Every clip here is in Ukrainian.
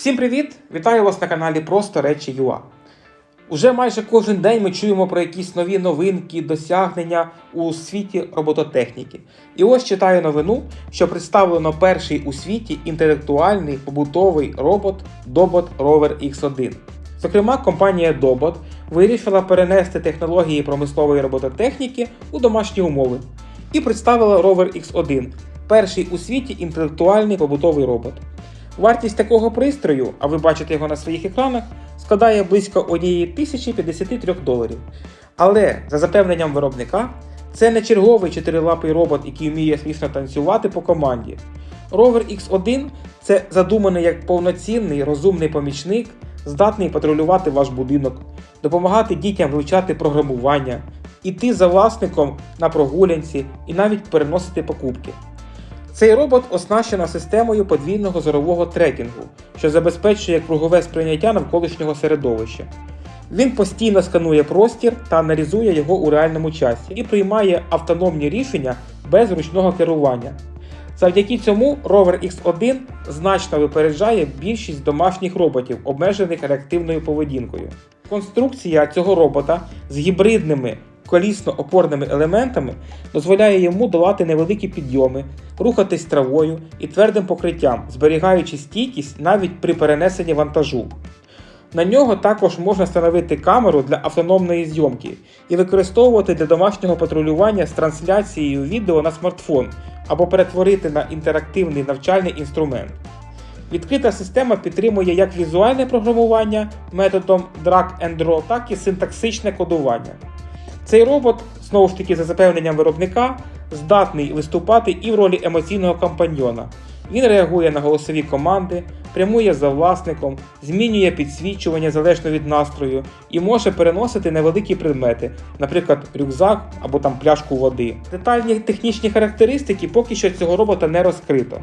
Всім привіт! Вітаю вас на каналі Просто Речі ЮА. Уже майже кожен день ми чуємо про якісь нові новинки, досягнення у світі робототехніки. І ось читаю новину, що представлено перший у світі інтелектуальний побутовий робот Dobot Rover X1. Зокрема, компанія Dobot вирішила перенести технології промислової робототехніки у домашні умови і представила Rover X1, перший у світі інтелектуальний побутовий робот. Вартість такого пристрою, а ви бачите його на своїх екранах, складає близько 1053 доларів. Але за запевненням виробника, це не черговий чотирилапий робот, який вміє смішно танцювати по команді. Rover X1 це задуманий як повноцінний розумний помічник, здатний патрулювати ваш будинок, допомагати дітям вивчати програмування, іти за власником на прогулянці і навіть переносити покупки. Цей робот оснащено системою подвійного зорового трекінгу, що забезпечує кругове сприйняття навколишнього середовища. Він постійно сканує простір та аналізує його у реальному часі і приймає автономні рішення без ручного керування. Завдяки цьому Rover X1 значно випереджає більшість домашніх роботів, обмежених реактивною поведінкою. Конструкція цього робота з гібридними колісно-опорними елементами дозволяє йому долати невеликі підйоми, рухатись травою і твердим покриттям, зберігаючи стійкість навіть при перенесенні вантажу. На нього також можна встановити камеру для автономної зйомки і використовувати для домашнього патрулювання з трансляцією відео на смартфон або перетворити на інтерактивний навчальний інструмент. Відкрита система підтримує як візуальне програмування методом drag and drop, так і синтаксичне кодування. Цей робот, знову ж таки, за запевненням виробника, здатний виступати і в ролі емоційного компаньйона. Він реагує на голосові команди, прямує за власником, змінює підсвічування залежно від настрою і може переносити невеликі предмети, наприклад, рюкзак або там пляшку води. Детальні технічні характеристики поки що цього робота не розкрито.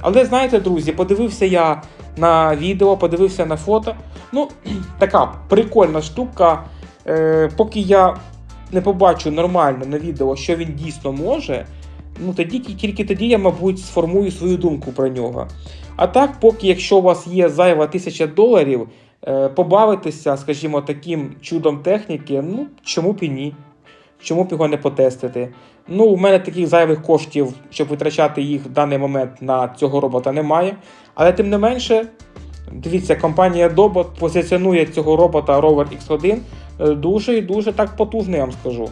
Але знаєте, друзі, подивився я на відео, подивився на фото. Ну, така прикольна штука. Е, поки я не побачу нормально на відео, що він дійсно може, ну тоді тільки тоді я, мабуть, сформую свою думку про нього. А так, поки якщо у вас є зайва тисяча доларів, е, побавитися, скажімо, таким чудом техніки, ну чому б і ні? Чому б його не потестити? Ну, у мене таких зайвих коштів, щоб витрачати їх в даний момент на цього робота немає. Але тим не менше, дивіться, компанія Dobot позиціонує цього робота Rover X1 е, дуже і дуже так потужно, я вам скажу.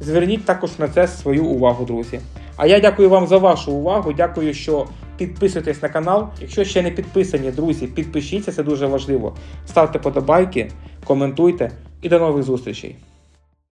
Зверніть також на це свою увагу, друзі. А я дякую вам за вашу увагу. Дякую, що підписуєтесь на канал. Якщо ще не підписані, друзі, підпишіться, це дуже важливо. Ставте подобайки, коментуйте і до нових зустрічей.